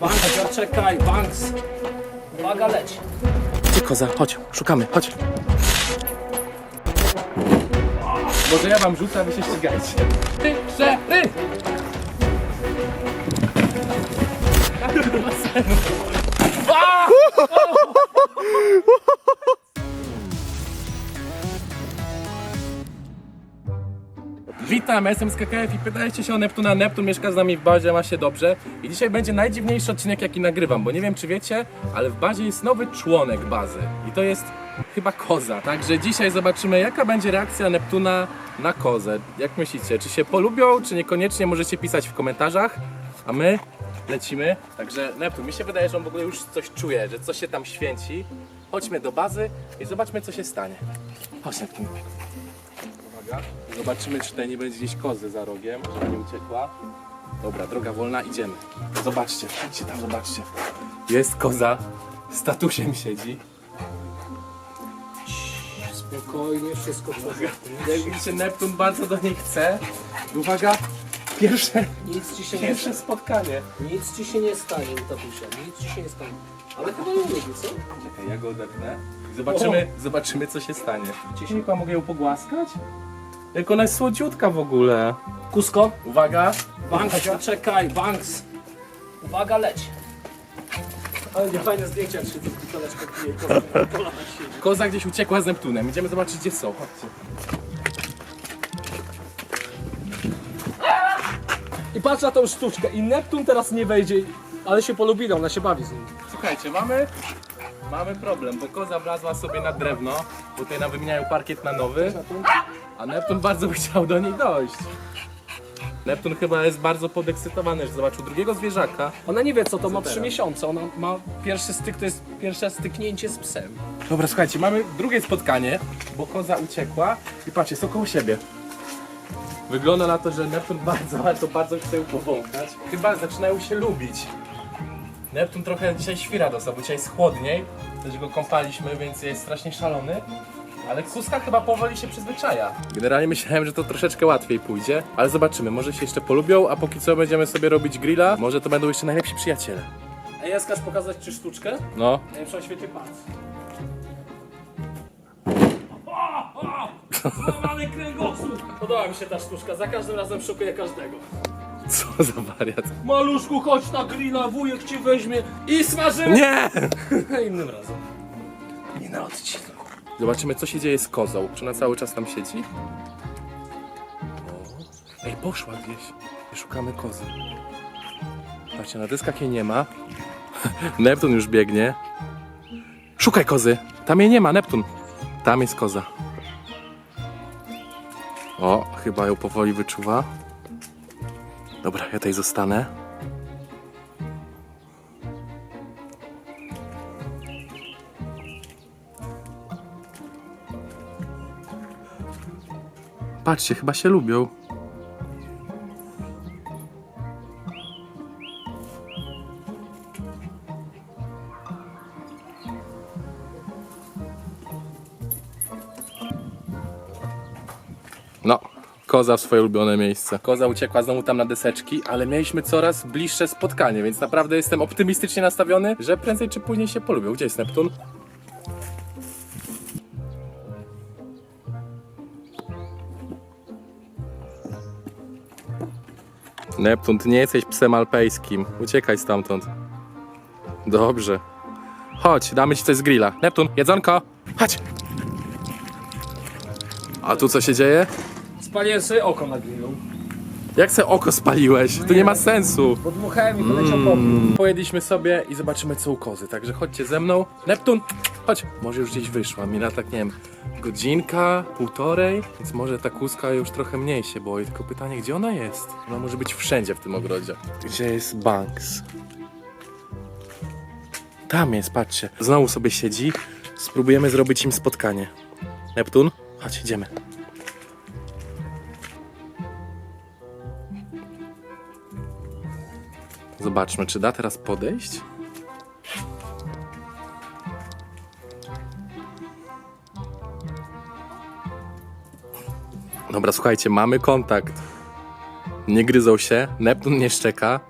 Banks, czekaj, Banks. Uwaga, leć. Gdzie koza? Chodź, szukamy, chodź. Może ja wam rzucę, a wy się ścigajcie. Trzy, cztery! Witam, ja jestem z KKF i pytajcie się o Neptuna. Neptun mieszka z nami w bazie, ma się dobrze. I dzisiaj będzie najdziwniejszy odcinek, jaki nagrywam, bo nie wiem, czy wiecie, ale w bazie jest nowy członek bazy. I to jest chyba koza. Także dzisiaj zobaczymy, jaka będzie reakcja Neptuna na kozę. Jak myślicie, czy się polubią, czy niekoniecznie możecie pisać w komentarzach. A my lecimy. Także Neptun, mi się wydaje, że on w ogóle już coś czuje, że coś się tam święci. Chodźmy do bazy i zobaczmy, co się stanie. Chodź, Neptun. Zobaczymy, czy tutaj nie będzie gdzieś kozy za rogiem, żeby nie uciekła. Dobra, droga wolna, idziemy. Zobaczcie, chodźcie tam, zobaczcie. Jest koza, statusiem siedzi. Spokojnie, wszystko w porządku. Jak widzicie, Neptun bardzo do niej chce. Uwaga, pierwsze, Nic ci się nie pierwsze spotkanie. Nic ci się nie stanie, tatusia. Nic ci się nie stanie. Ale chyba ją lubi, co? Czekaj, ja go odepnę. I Zobaczymy, zobaczymy, co się stanie. Ciśniku, mogę ją pogłaskać? Jak ona jest słodziutka w ogóle. Kusko. Uwaga, Banks, czekaj, Banks. Uwaga, leć. Ale nie fajne zdjęcia, tu koleczko pije, koza siedzi. gdzieś uciekła z Neptunem. Idziemy zobaczyć, gdzie są. Chodźcie. I patrz na tą sztuczkę. I Neptun teraz nie wejdzie, ale się polubi, ona się bawi z nim. Słuchajcie, mamy, mamy problem, bo koza wlazła sobie na drewno, bo tutaj nam wymieniają parkiet na nowy, a Neptun bardzo chciał do niej dojść. Neptun chyba jest bardzo podekscytowany, że zobaczył drugiego zwierzaka. Ona nie wie co to ma trzy miesiące. Ona ma pierwszy styk, to jest pierwsze styknięcie z psem. Dobra, słuchajcie, mamy drugie spotkanie, bo koza uciekła i patrzcie, jest około siebie. Wygląda na to, że Neptun bardzo, ale to bardzo chce ją powąchać. Chyba zaczynają się lubić. Neptun trochę dzisiaj świra dostał, bo dzisiaj jest chłodniej. Też go kąpaliśmy, więc jest strasznie szalony. Ale kuska chyba powoli się przyzwyczaja. Generalnie myślałem, że to troszeczkę łatwiej pójdzie, ale zobaczymy, może się jeszcze polubią, a póki co będziemy sobie robić grilla, może to będą jeszcze najlepsi przyjaciele. Ej, Jaskasz pokazać ci sztuczkę? No, Najlepsza na świecie patrz. Złamany kręgosłup! Podoba mi się ta sztuczka, za każdym razem szokuję każdego. co za wariat. Maluszku, chodź na grilla, wujek cię weźmie i smażymy! Nie! Innym razem. Nie na odcinku. Zobaczymy, co się dzieje z kozą. Czy ona cały czas tam siedzi? O. Ej, poszła gdzieś. I Szukamy kozy. Patrzcie, na dyskach jej nie ma. Neptun już biegnie. Szukaj kozy. Tam jej nie ma, Neptun. Tam jest koza. O, chyba ją powoli wyczuwa. Dobra, ja tutaj zostanę. Patrzcie, chyba się lubią. No, koza w swoje ulubione miejsce. Koza uciekła znowu tam na deseczki, ale mieliśmy coraz bliższe spotkanie, więc naprawdę jestem optymistycznie nastawiony, że prędzej czy później się polubią. Gdzie jest Neptun? Neptun, ty nie jesteś psem alpejskim. Uciekaj stamtąd. Dobrze. Chodź, damy ci coś z grilla. Neptun, jedzonko! Chodź! A tu co się dzieje? Spaliłem sobie oko na grillu. Jak se oko spaliłeś? To nie ma sensu. Podmuchałem i poleciał popór. Pojedliśmy sobie i zobaczymy co u kozy, także chodźcie ze mną. Neptun, chodź. Może już gdzieś wyszła, mina tak nie wiem, godzinka, półtorej, więc może ta kózka już trochę mniej się boi, tylko pytanie gdzie ona jest? Ona może być wszędzie w tym ogrodzie. Gdzie jest Banks? Tam jest, patrzcie. Znowu sobie siedzi, spróbujemy zrobić im spotkanie. Neptun, chodź, idziemy. Zobaczmy, czy da teraz podejść? Dobra, słuchajcie, mamy kontakt. Nie gryzą się, Neptun nie szczeka.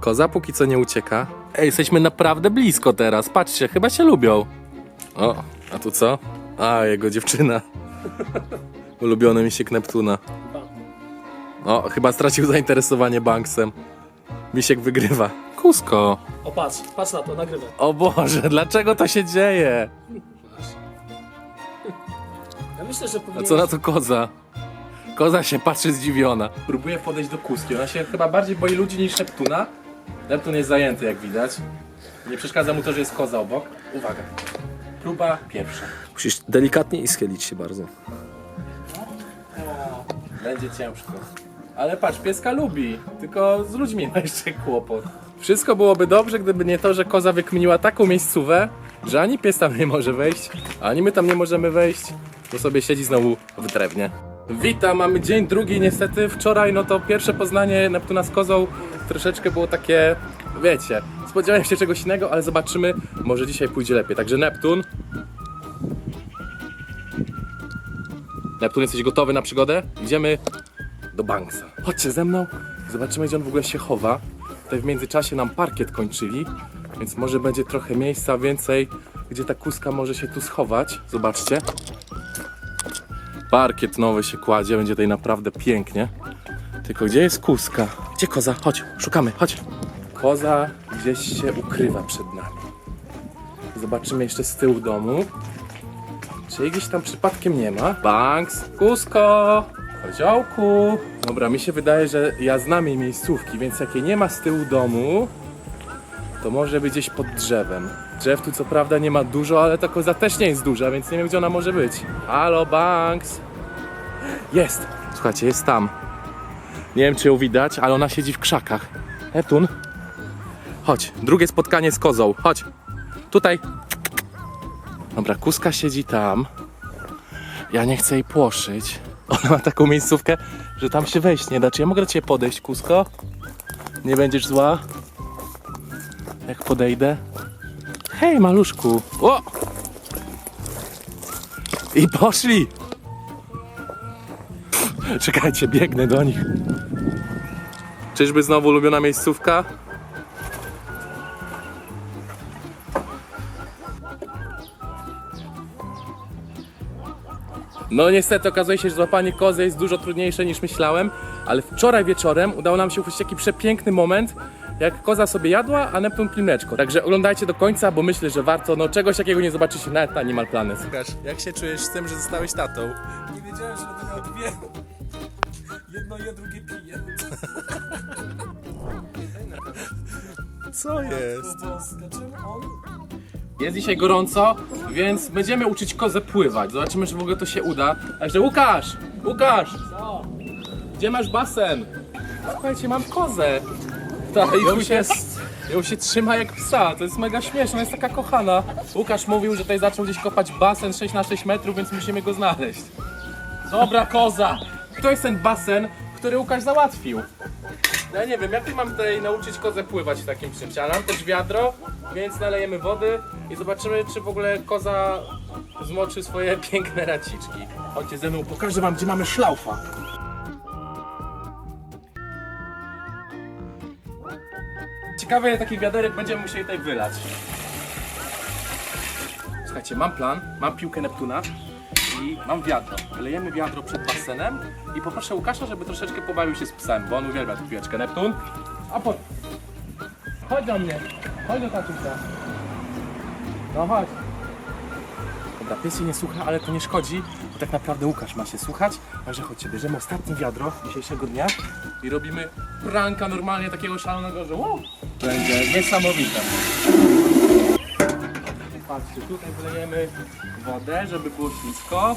Koza póki co nie ucieka. Ej, jesteśmy naprawdę blisko teraz. Patrzcie, chyba się lubią. O, a tu co? A, jego dziewczyna. Ulubiony misiek Neptuna. O, chyba stracił zainteresowanie Banksem. Misiek wygrywa. Kusko. O patrz, patrz na to, nagrywaj. O Boże, dlaczego to się dzieje? Ja myślę, że A co na to koza? Koza się patrzy zdziwiona. Próbuje podejść do kuski. Ona się chyba bardziej boi ludzi niż Neptuna. Neptun jest zajęty, jak widać. Nie przeszkadza mu to, że jest koza obok. Uwaga. Próba pierwsza. Musisz delikatnie i schylić się bardzo. Będzie ciężko. Ale patrz, pieska lubi, tylko z ludźmi ma jeszcze kłopot. Wszystko byłoby dobrze, gdyby nie to, że koza wykminiła taką miejscówę, że ani pies tam nie może wejść, ani my tam nie możemy wejść, bo sobie siedzi znowu w drewnie. Witam, mamy dzień drugi niestety. Wczoraj no to pierwsze poznanie Neptuna z kozą troszeczkę było takie, wiecie, spodziewałem się czegoś innego, ale zobaczymy, może dzisiaj pójdzie lepiej. Także Neptun. Neptun, jesteś gotowy na przygodę? Idziemy do Banksa. Chodźcie ze mną, zobaczymy gdzie on w ogóle się chowa. Tutaj w międzyczasie nam parkiet kończyli, więc może będzie trochę miejsca więcej, gdzie ta kuska może się tu schować. Zobaczcie. Parkiet nowy się kładzie, będzie tutaj naprawdę pięknie. Tylko gdzie jest kuska? Gdzie koza? Chodź, szukamy, chodź. Koza gdzieś się ukrywa przed nami. Zobaczymy jeszcze z tyłu domu. Czy jej gdzieś tam przypadkiem nie ma? Banks, Kusko, koziołku. Dobra, mi się wydaje, że ja znam jej miejscówki, więc jak jej nie ma z tyłu domu, to może być gdzieś pod drzewem. Drzew tu co prawda nie ma dużo, ale ta koza też nie jest duża, więc nie wiem gdzie ona może być. Halo, Banks. Jest! Słuchajcie, jest tam. Nie wiem czy ją widać, ale ona siedzi w krzakach. Etun. Chodź, drugie spotkanie z kozą. Chodź. Tutaj. Dobra, kuska siedzi tam. Ja nie chcę jej płoszyć. Ona ma taką miejscówkę, że tam się wejść nie da. Czy ja mogę do ciebie podejść, kusko? Nie będziesz zła? Jak podejdę? Hej, maluszku. O! I poszli! Czekajcie, biegnę do nich. Czyżby znowu ulubiona miejscówka? No niestety okazuje się, że złapanie kozy jest dużo trudniejsze niż myślałem, ale wczoraj wieczorem udało nam się uchwycić taki przepiękny moment, jak koza sobie jadła, a Neptun klineczko. Także oglądajcie do końca, bo myślę, że warto, no czegoś takiego nie zobaczycie nawet na Animal Planet. Łukasz, jak się czujesz z tym, że zostałeś tatą? Nie wiedziałem, że będę miał dwie. Jedno je, drugie pije. Co jest? Boska, czym on? Jest dzisiaj gorąco, więc będziemy uczyć kozę pływać. Zobaczymy, czy w ogóle to się uda. Także Łukasz! Łukasz! Co? Gdzie masz basen? Słuchajcie, mam kozę. Tak, i ją się, ją się trzyma jak psa. To jest mega śmieszne, jest taka kochana. Łukasz mówił, że tutaj zaczął gdzieś kopać basen 6 na 6 metrów, więc musimy go znaleźć. Dobra koza! To jest ten basen, który Łukasz załatwił. No ja nie wiem, jak ty mam tutaj nauczyć kozę pływać w takim czymś, ale mam też wiadro, więc nalejemy wody i zobaczymy, czy w ogóle koza zmoczy swoje piękne raciczki. Chodźcie ze mną, pokażę wam, gdzie mamy szlaufa. Ciekawe, ile takich wiaderek będziemy musieli tutaj wylać. Słuchajcie, mam plan, mam piłkę Neptuna i mam wiadro. Wylejemy wiadro przed basenem i poproszę Łukasza, żeby troszeczkę pobawił się z psem, bo on uwielbia tę piłeczkę Neptun. A po... Chodź do mnie, chodź do tatusia. No chodź. Dobra, pies się nie słucha, ale to nie szkodzi, bo tak naprawdę Łukasz ma się słuchać. Także chodźcie, bierzemy ostatnie wiadro dzisiejszego dnia i robimy pranka normalnie takiego szalonego, że wow, będzie niesamowite. Patrzcie, tutaj wylejemy wodę, żeby było ślisko.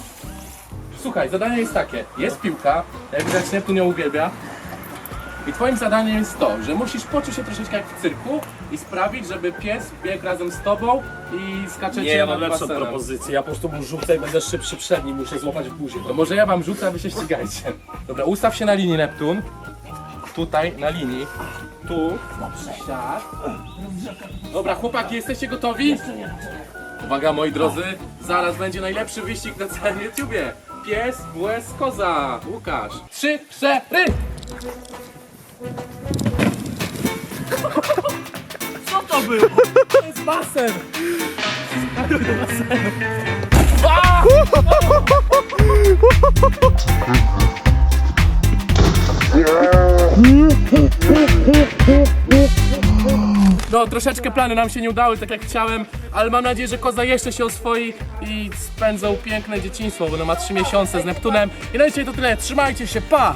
Słuchaj, zadanie jest takie. Jest piłka, jak widać Neptun ją uwielbia. I twoim zadaniem jest to, że musisz poczuć się troszeczkę jak w cyrku i sprawić, żeby pies biegł razem z tobą i skaczecie Nie, ja nad mam lepszą basenem. propozycję. Ja po prostu mu rzucę i będę szybszy przed nim, muszę złapać w buzie. To może ja wam rzucę, a wy się ścigajcie. Dobra, ustaw się na linii Neptun. Tutaj, na linii. Tu. Siad. Dobra, chłopaki, jesteście gotowi? Uwaga, moi drodzy, zaraz będzie najlepszy wyścig na całym YouTubie. Pies, łez, koza. Łukasz. Trzy, cztery. było? To jest basen! Skakuj do basenu. No, troszeczkę plany nam się nie udały, tak jak chciałem, ale mam nadzieję, że Koza jeszcze się oswoi i spędzą piękne dzieciństwo, bo ona ma 3 miesiące z Neptunem. I na dzisiaj to tyle, trzymajcie się, pa!